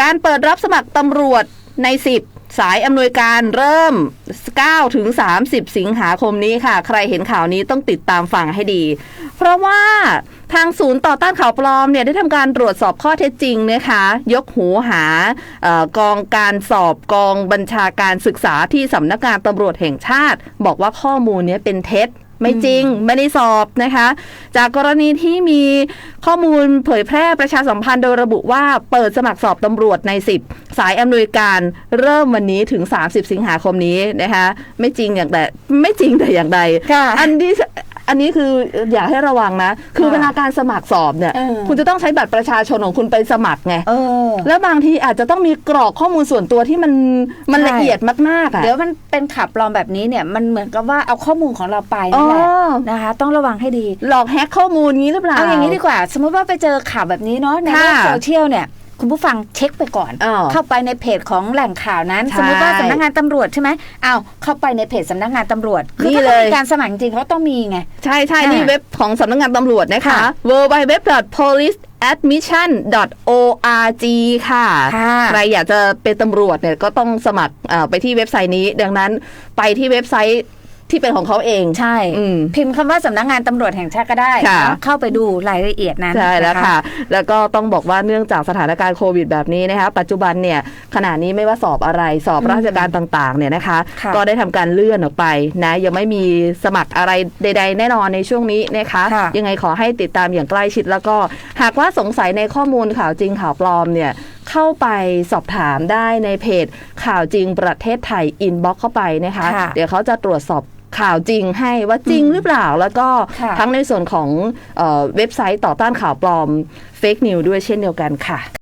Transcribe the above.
การเปิดรับสมัครตำรวจใน 10สายอำนวยการเริ่ม 9 ถึง 30 สิงหาคมนี้ค่ะ ใครเห็นข่าวนี้ต้องติดตามฟังให้ดี เพราะว่าทางศูนย์ต่อต้านข่าวปลอมเนี่ยได้ทำการตรวจสอบข้อเท็จจริงนะคะ ยกหูหาออกองการสอบกองบัญชาการศึกษาที่สำนักงานตำรวจแห่งชาติ บอกว่าข้อมูลนี้เป็นเท็จ ไม่จริงไม่ได้สอบนะคะ จากกรณีที่มีข้อมูลเผยแพร่ประชาสัมพันธ์โดยระบุว่าเปิดสมัครสอบตำรวจใน 10 สายอำนวยการเริ่มวันนี้ถึง 30 สิงหาคมนี้นะคะ ไม่จริงอย่างแต่ไม่จริงแต่อย่างใดค่ะอันนี้ อันนี้คืออยากให้ระวังนะ คือค่ะเวลาการสมัครสอบเนี่ย เออ คุณจะต้องใช้บัตรประชาชนของคุณไปสมัครไง เออ แล้วบางทีอาจจะต้องมีกรอกข้อมูลส่วนตัวที่มันมันใช่ ละเอียดมากๆอะ เดี๋ยวมันเป็นข่าวปลอมแบบนี้เนี่ยมันเหมือนกับว่าเอาข้อมูลของเราไปนั่นแหละอ๋อ นะคะ ต้องระวังให้ดี หลอกแฮกข้อมูลงี้หรือเปล่า เอาอย่างนี้ดีกว่า สมมติว่าไปเจอข่าวแบบนี้เนาะในโลกค่ะ โซเชียลเนี่ย คุณผู้ฟังเช็คไปก่อนอ้าวเข้าไปในเพจของแหล่งข่าวนั้นใช่สมมติว่าสำนักงานตำรวจใช่ไหมอ้าวเข้าไปในเพจสำนักงานตำรวจคือนี่ถ้าเลเขายมีการสมัครจริงเขาต้องมีไง ใช่ใช่ค่ะนี่เว็บของสำนักงานตำรวจนะคะค่ะ www.policeadmission.org ค่ะค่ะ ใครอยากจะเป็นตำรวจเนี่ยก็ต้องสมัครเอ่อไปที่เว็บไซต์นี้ ดังนั้นไปที่เว็บไซต์ ที่เป็นของเขาเอง ใช่อืมพิมพ์คำว่าสำนักงานตำรวจแห่งชาติก็ได้ค่ะ เนาะเข้าไปดูรายละเอียดนั้นใช่แล้วนค่ะ แล้วก็ต้องบอกว่าเนื่องจากสถานการณ์โควิดแบบนี้นะคะ ปัจจุบันเนี่ยขณะนี้ไม่ว่าสอบอะไรสอบอืมราชการต่างๆเนี่ยนะคะ ค่ะก็ได้ทำการเลื่อนออกไปนะ ยังไม่มีสมัครอะไรใด ๆ แน่นอนในช่วงนี้นะคะ ค่ะ ยังไงขอให้ติดตามอย่างใกล้ชิด แล้วก็หากว่าสงสัยในข้อมูลข่าวจริงข่าวปลอมเนี่ยเข้าไปสอบถามได้ในเพจข่าวจริงประเทศไทยอินบ็อกเข้าไปนะคะ ค่ะ เดี๋ยวเขาจะตรวจสอบ ข่าวจริงให้ว่าจริงหรือเปล่า แล้วก็ค่ะทั้งในส่วนของเออเว็บไซต์ต่อต้านข่าวปลอมเฟกนิวด้วยเช่นเดียวกันค่ะ